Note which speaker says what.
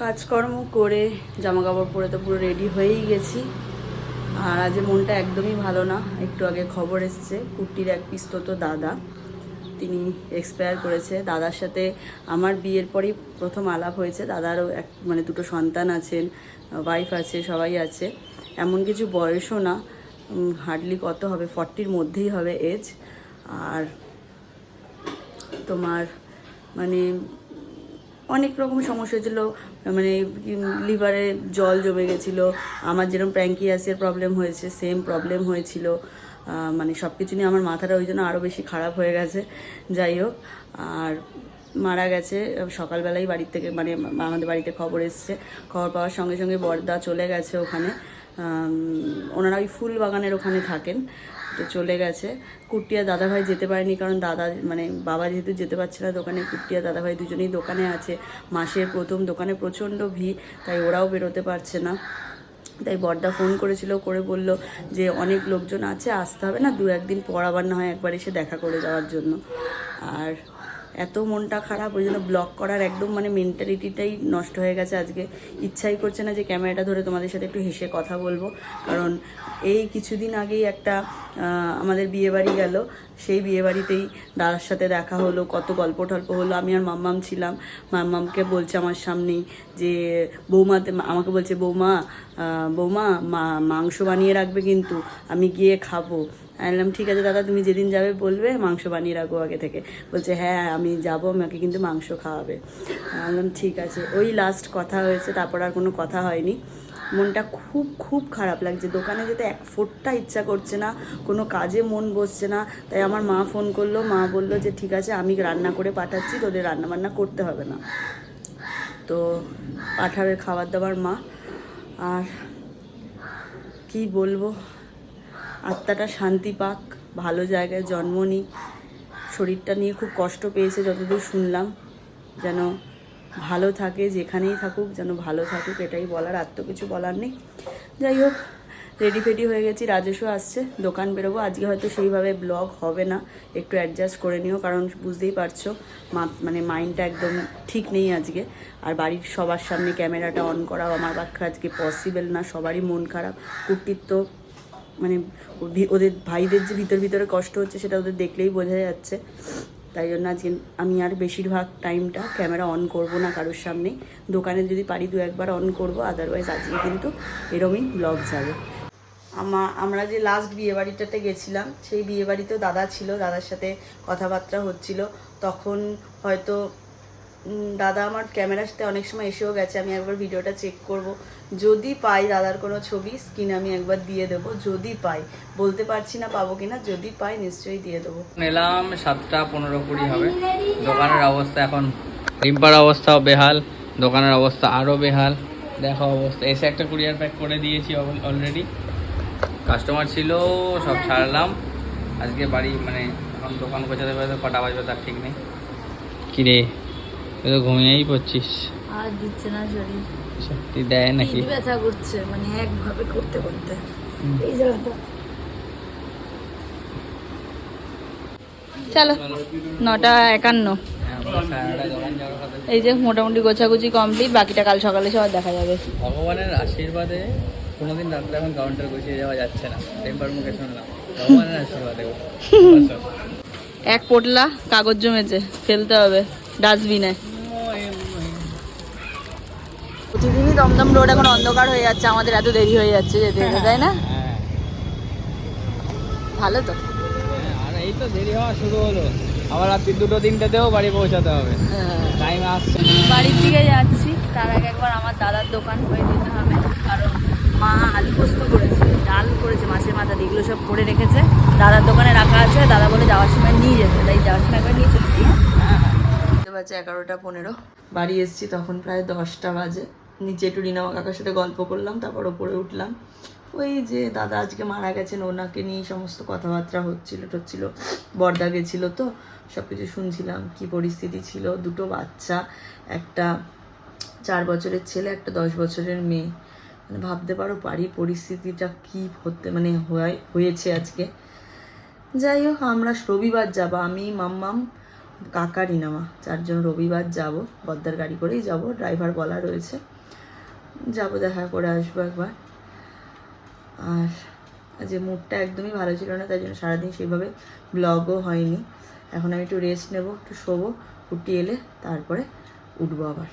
Speaker 1: কাজকর্ম করে জামা কাপড় পরে তো পুরো রেডি হয়েই গেছি। আর আজ মনটা একদমই ভালো না। একটু আগে খবর এসছে কুর্তির এক পিস তো দাদা, তিনি এক্সপায়ার করেছে। দাদার সাথে আমার বিয়ের পরই প্রথম আলাপ হয়েছে। দাদারও এক মানে দুটো সন্তান আছেন ওয়াইফ আছে, সবাই আছে। এমন কিছু বয়সও না। হার্ডলি কত হবে? ফর্টির মধ্যেই হবে এজ আর তোমার মানে অনেক রকম সমস্যা হয়েছিল। মানে লিভারে জল জমে গেছিল, আমার যেরকম প্র্যাঙ্কিয়াসের প্রবলেম হয়েছে সেম প্রবলেম হয়েছিল। মানে সব কিছু নিয়ে আমার মাথাটা ওই জন্য আরও বেশি খারাপ হয়ে গেছে। যাই হোক, আর মারা গেছে সকালবেলাই বাড়ির থেকে মানে আমাদের বাড়িতে খবর এসছে। খবর পাওয়ার সঙ্গে সঙ্গে বর্দা চলে গেছে ওখানে। ওনারা ওই ফুল বাগানের ওখানে থাকেন। তো চলে গেছে। কুটিয়া দাদাভাই যেতে পারেনি কারণ দাদা মানে বাবা যেহেতু যেতে পারছে না দোকানে কুটিয়া দাদাভাই দুজনেই দোকানে আছে। মাসের প্রথম, দোকানে প্রচণ্ড ভিড়, তাই ওরাও বেরোতে পারছে না। তাই বর্দা ফোন করেছিল, করে বলল যে অনেক লোকজন আছে, আসতে হবে না, দু একদিন পর আবার না হয় একবার এসে দেখা করে যাওয়ার জন্য। আর এত মনটা খারাপ, ওই জন্য ব্লগ করার একদম মানে মেন্টালিটিটাই নষ্ট হয়ে গেছে আজকে। ইচ্ছাই করছে না যে ক্যামেরাটা ধরে তোমাদের সাথে একটু হেসে কথা বলব। কারণ এই কিছুদিন আগেই একটা আমাদের বিয়ে বাড়ি গেল। সেই বিয়ে বাড়িতেই দাদার সাথে দেখা হলো, কত গল্প টল্প হলো। আমি আর মাম্মাম ছিলাম। মাম্মামকে বলছে আমার সামনেই যে বৌমাতে আমাকে বলছে, বৌমা বৌমা মা- মাংস বানিয়ে রাখবে কিন্তু, আমি গিয়ে খাব। আমি বললাম, ঠিক আছে দাদা, তুমি যেদিন যাবে বলবে, মাংস বানিয়ে রাখো আগে থেকে। বলছে হ্যাঁ আমি যাব আমাকে কিন্তু মাংস খাওয়াবে। আমি বললাম, ঠিক আছে। ওই লাস্ট কথা হয়েছে, তারপর আর কোনো কথা হয়নি। মনটা খুব খুব খারাপ লাগছে। দোকানে যেতে এক ফোটটা ইচ্ছা করছে না, কোনো কাজে মন বসছে না। তাই আমার মা ফোন করল, মা বলল যে, ঠিক আছে, আমি রান্না করে পাঠাচ্ছি, তোদের রান্না বান্না করতে হবে না। তো পাঠাবে খাবার দাবার মা। আর কি বলব? আত্মাটা শান্তি পাক, ভালো জায়গায় জন্ম নিক। শরীরটা নিয়ে খুব কষ্ট পেয়েছে যতদূর শুনলাম। যেন ভালো থাকে, যেখানেই থাকুক, যেন ভালো থাকুক, এটাই বলার। আর তো কিছু বলার নেই। যাই হোক রেডি ফেডি হয়ে গেছি, রাজেশও আসছে, দোকান বেরোবো। আজকে হয়তো সেইভাবে ব্লগ হবে না, একটু অ্যাডজাস্ট করে নিও, কারণ বুঝতেই পারছ মানে মাইন্ডটা একদম ঠিক নেই আজকে। আর বাড়ির সবার সামনে ক্যামেরাটা অন করাও আমার পক্ষে আজকে পসিবল না, সবারই মন খারাপ। কুর্তির তো মানে ওদের ভাইদের যে ভিতর ভিতরে কষ্ট হচ্ছে সেটা ওদের দেখলেই বোঝা যাচ্ছে। তাই জন্য আজকে আমি আর বেশিরভাগ টাইমটা ক্যামেরা অন করব না কারোর সামনে। দোকানে যদি পারি দু একবার অন করব আদারওয়াইজ আজকে কিন্তু এরমই ব্লগ যাবে। আমা আমরা যে লাস্ট বিয়ে বাড়িটাতে গেছিলাম, সেই বিয়ে বাড়িতেও দাদা ছিল, দাদার সাথে কথাবার্তা হচ্ছিল। তখন হয়তো দাদা আমার ক্যামেরার সাথে অনেক সময় এসেও গেছে আমি একবার ভিডিওটা চেক করব। যদি পাই দাদার কোনো ছবি স্ক্রিন আমি একবার দিয়ে দেবো যদি পাই। বলতে পারছি না পাবো কিনা যদি পাই নিশ্চয়ই দিয়ে দেবো।
Speaker 2: এলাম সাতটা পনেরো কুড়ি হবে। দোকানের অবস্থা এখন রিম্পার অবস্থাও বেহাল দোকানের অবস্থা আরও বেহাল। দেখো অবস্থা এসে একটা কুরিয়ার প্যাক করে দিয়েছি অলরেডি কাস্টমার ছিল সব ছাড়লাম। আজকে বাড়ি মানে এখন দোকান গোছাতে পারতে কটা বাজবে তার ঠিক নেই। কিরে? তুই তো ঘুমিয়েই পড়ছিস।
Speaker 1: আর দিচ্ছে না শরীর।
Speaker 2: সত্যি দেয় নাকি?
Speaker 1: ব্যথা করছে মানে একভাবে করতে করতে। এই জায়গাটা চলো নটা একান্ন।
Speaker 2: হ্যাঁ,
Speaker 1: এই যে মোটামুটি গোছাগুছি কমপ্লিট বাকিটা কাল সকালে সব দেখা যাবে।
Speaker 2: ভগবানের আশীর্বাদে কোনোদিন রাত্রে এখন কাউন্টার গুছিয়ে যাওয়া যাচ্ছে না। টেম্পার মুখে শুনলাম ভগবানের আশীর্বাদে
Speaker 1: এক পোটলা কাগজ জমেছে ফেলতে হবে ডাস্টবিনে। প্রতিদিনই দমদম রোড এখন অন্ধকার হয়ে যাচ্ছে আমাদের এত দেরি হয়ে যাচ্ছে যেতে যেতে, তাই না?
Speaker 2: হ্যাঁ।
Speaker 1: ভালো তো।
Speaker 2: হ্যাঁ, আর এই তো দেরি হওয়া শুরু হলো। আবার রাত্রি দুটো তিনটেতেও বাড়ি পৌঁছাতে হবে। টাইম আসছে। না
Speaker 1: বাড়ির দিকে যাচ্ছি তার আগে একবার আমার দাদার দোকান হয়ে যেতে হবে কারণ মা আলু পোস্ত করেছে ডাল করেছে মাছের মাথা দিয়ে, এগুলো সব করে রেখেছে। দাদার দোকানে রাখা আছে দাদা বলে যাওয়ার সময় নিয়ে যেতে তাই যাওয়ার সময় একবার নিয়ে চলছি বাজে এগারোটা পনেরো। বাড়ি এসেছি তখন প্রায় দশটা বাজে। নিচে রিনামা কাকার সাথে গল্প করলাম, তারপর ওপরে উঠলাম। ওই যে দাদা আজকে মারা গেছেন, ওনাকে নিয়ে সমস্ত কথাবার্তা হচ্ছিল টচ্ছিল, বর্দা গেছিল তো সব কিছু শুনছিলাম, কি পরিস্থিতি ছিল? দুটো বাচ্চা, একটা চার বছরের ছেলে, একটা দশ বছরের মেয়ে। মানে ভাবতে পারো পারি পরিস্থিতিটা কি হতে মানে হয়- হয়েছে আজকে। যাই হোক, আমরা রবিবার যাব, আমি, মাম্মাম, কাকা রিনামা চারজন রবিবার যাব বদ্দার গাড়ি করেই যাব ড্রাইভার বলা রয়েছে। যাব দেখা করে আসব একবার। আর যে মুডটা একদমই ভালো ছিল না, তাই জন্য সারাদিন সেইভাবে ব্লগও হয়নি। এখন আমি একটু রেস্ট নেব, একটু শোবো উঠি এলে তারপরে উঠবো আবার।